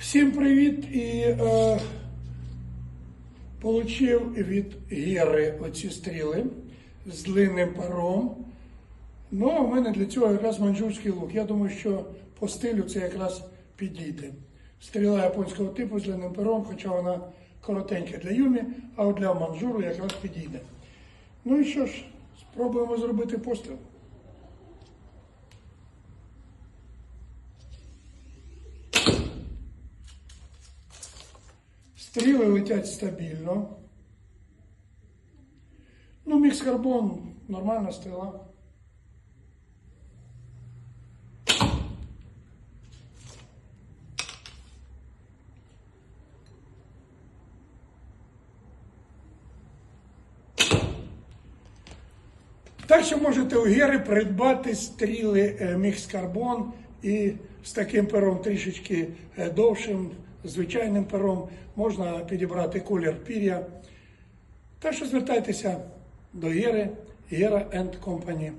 Всім привіт! І е, получив від Гери оці стріли з длинним паром. Ну, а в мене для цього якраз манжурський лук. Я думаю, що по стилю це якраз підійде. Стріла японського типу з длинним пером, хоча вона коротенька для юмі, а от для манжуру якраз підійде. Ну і що ж, спробуємо зробити постріл. Стріли летять стабільно. Ну, мікс карбон, нормальна стріла. Так що можете у Гери придбати стріли е, мікс карбон і з таким пером трішечки е, довшим, звичайним пером можна підібрати колір пір'я. Так що звертайтеся до Єри, Єра Company.